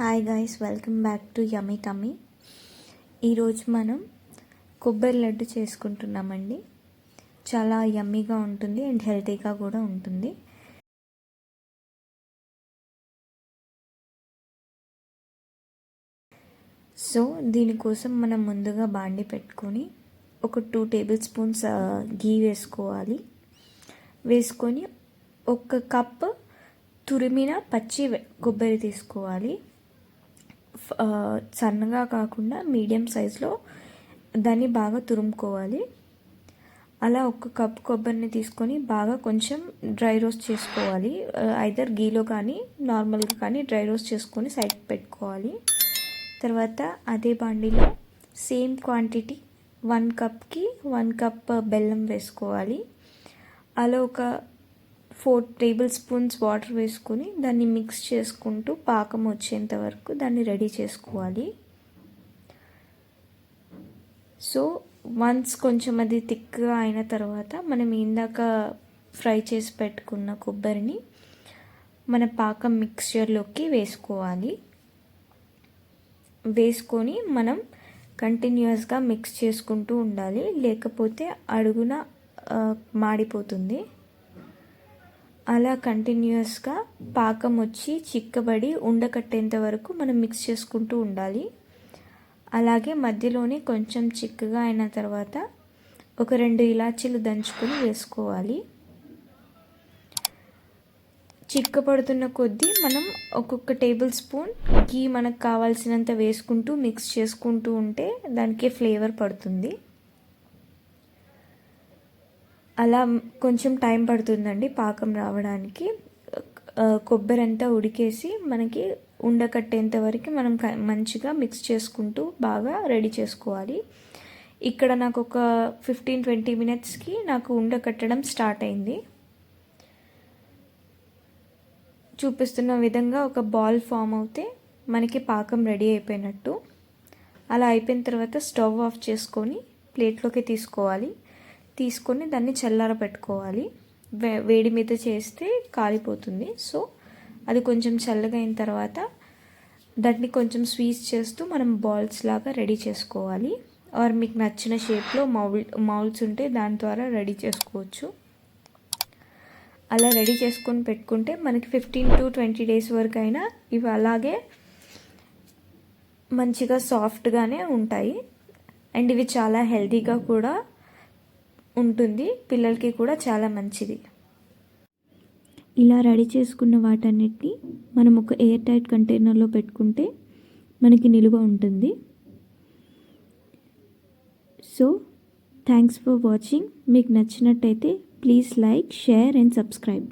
Hi guys welcome back to yummy tummy ఈరోజు మనం కొబ్బరి లడ్డు చేసుకుంటున్నామండి. చాలా యమ్మీగా ఉంటుంది అండ్ హెల్తీగా కూడా ఉంటుంది. సో దీనికోసం మనం ముందుగా బాండి పెట్టుకొని ఒక టూ టేబుల్ స్పూన్స్ గీ వేసుకోవాలి. వేసుకొని ఒక కప్ తురిమిన పచ్చి కొబ్బరి తీసుకోవాలి. సన్నగా కాకుండా మీడియం సైజులో దాన్ని బాగా తురుముకోవాలి. అలా ఒక కప్ కొబ్బరిని తీసుకొని బాగా కొంచెం డ్రై రోస్ట్ చేసుకోవాలి. ఐదర్ గీలో కానీ నార్మల్గా కానీ డ్రై రోస్ట్ చేసుకొని సైడ్ పెట్టుకోవాలి. తర్వాత అదే బాండీలో సేమ్ క్వాంటిటీ వన్ కప్కి వన్ కప్ బెల్లం వేసుకోవాలి. అలా ఒక ఫోర్ టేబుల్ స్పూన్స్ వాటర్ వేసుకొని దాన్ని మిక్స్ చేసుకుంటూ పాకం వచ్చేంత వరకు దాన్ని రెడీ చేసుకోవాలి. సో వన్స్ కొంచెం అది థిక్గా అయిన తర్వాత మనం ఇందాక ఫ్రై చేసి పెట్టుకున్న కొబ్బరిని మన పాకం మిక్స్చర్లోకి వేసుకోవాలి. వేసుకొని మనం కంటిన్యూస్గా మిక్స్ చేసుకుంటూ ఉండాలి. లేకపోతే అడుగున మాడిపోతుంది. అలా కంటిన్యూస్గా పాకం వచ్చి చిక్కబడి ఉండకట్టేంత వరకు మనం మిక్స్ చేసుకుంటూ ఉండాలి. అలాగే మధ్యలోనే కొంచెం చిక్కగా అయిన తర్వాత ఒక రెండు ఇలాచీలు దంచుకొని వేసుకోవాలి. చిక్కపడుతున్న కొద్దీ మనం ఒక్కొక్క టేబుల్ స్పూన్ గీ మనకు కావాల్సినంత వేసుకుంటూ మిక్స్ చేసుకుంటూ ఉంటే దానికి ఫ్లేవర్ పడుతుంది. అలా కొంచెం టైం పడుతుందండి పాకం రావడానికి. కొబ్బరి అంతా ఉడికేసి మనకి ఉండకట్టేంత వరకు మనం మంచిగా మిక్స్ చేసుకుంటూ బాగా రెడీ చేసుకోవాలి. ఇక్కడ నాకు ఒక ఫిఫ్టీన్ ట్వంటీ మినిట్స్కి నాకు ఉండకట్టడం స్టార్ట్ అయింది. చూపిస్తున్న విధంగా ఒక బాల్ ఫామ్ అవుతే మనకి పాకం రెడీ అయిపోయినట్టు. అలా అయిపోయిన తర్వాత స్టవ్ ఆఫ్ చేసుకొని ప్లేట్లోకి తీసుకోవాలి. తీసుకొని దాన్ని చల్లార పెట్టుకోవాలి. వే వేడి మీద చేస్తే కాలిపోతుంది. సో అది కొంచెం చల్లగా అయిన తర్వాత దాన్ని కొంచెం స్వీట్స్ చేస్తూ మనం బాల్స్ లాగా రెడీ చేసుకోవాలి. ఆర్ మీకు నచ్చిన షేప్లో మౌల్ మౌల్స్ ఉంటే దాని ద్వారా రెడీ చేసుకోవచ్చు. అలా రెడీ చేసుకొని పెట్టుకుంటే మనకి ఫిఫ్టీన్ టు ట్వంటీ డేస్ వరకు అయినా ఇవి అలాగే మంచిగా సాఫ్ట్గానే ఉంటాయి. అండ్ ఇవి చాలా హెల్తీగా కూడా ఉంటుంది. పిల్లలకి కూడా చాలా మంచిది. ఇలా రెడీ చేసుకున్న వాటన్నిటిని మనం ఒక ఎయిర్ టైట్ కంటైనర్లో పెట్టుకుంటే మనకి నిలువ ఉంటుంది. సో థ్యాంక్స్ ఫర్ వాచింగ్ మీకు నచ్చినట్టయితే please like share and subscribe